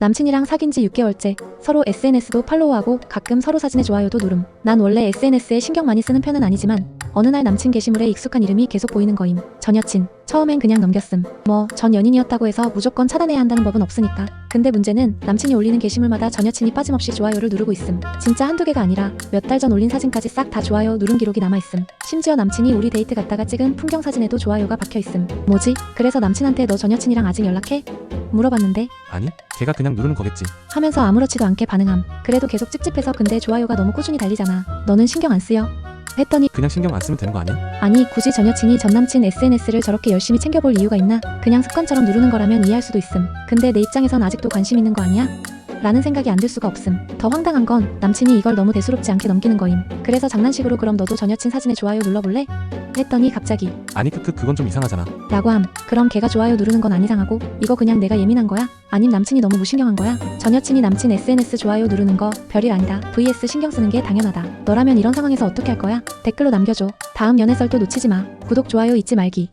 남친이랑 사귄 지 6개월째. 서로 SNS도 팔로우하고 가끔 서로 사진에 좋아요도 누름. 난 원래 SNS에 신경 많이 쓰는 편은 아니지만 어느 날 남친 게시물에 익숙한 이름이 계속 보이는 거임. 전 여친. 처음엔 그냥 넘겼음. 뭐 전 연인이었다고 해서 무조건 차단해야 한다는 법은 없으니까. 근데 문제는 남친이 올리는 게시물마다 전 여친이 빠짐없이 좋아요를 누르고 있음. 진짜 한두 개가 아니라 몇 달 전 올린 사진까지 싹 다 좋아요 누른 기록이 남아 있음. 심지어 남친이 우리 데이트 갔다가 찍은 풍경 사진에도 좋아요가 박혀 있음. 뭐지? 그래서 남친한테 너 전 여친이랑 아직 연락해? 물어봤는데 아니, 걔가 그냥 누르는 거겠지. 하면서 아무렇지도 않게 반응함. 그래도 계속 찝찝해서 근데 좋아요가 너무 꾸준히 달리잖아. 너는 신경 안 쓰여? 했더니 그냥 신경 안 쓰면 되는 거 아니야? 아니 굳이 전 여친이 전 남친 SNS를 저렇게 열심히 챙겨볼 이유가 있나? 그냥 습관처럼 누르는 거라면 이해할 수도 있음. 근데 내 입장에선 아직도 관심 있는 거 아니야? 라는 생각이 안 들 수가 없음. 더 황당한 건 남친이 이걸 너무 대수롭지 않게 넘기는 거임. 그래서 장난식으로 그럼 너도 전 여친 사진에 좋아요 눌러볼래? 했더니 갑자기 아니, 크크, 그건 좀 이상하잖아. 라고 함. 그럼 걔가 좋아요 누르는 건 안 이상하고 이거 그냥 내가 예민한 거야? 아님 남친이 너무 무신경한 거야? 전 여친이 남친 SNS 좋아요 누르는 거 별일 아니다. vs 신경 쓰는 게 당연하다. 너라면 이런 상황에서 어떻게 할 거야? 댓글로 남겨줘. 다음 연애 썰도 놓치지 마. 구독 좋아요 잊지 말기.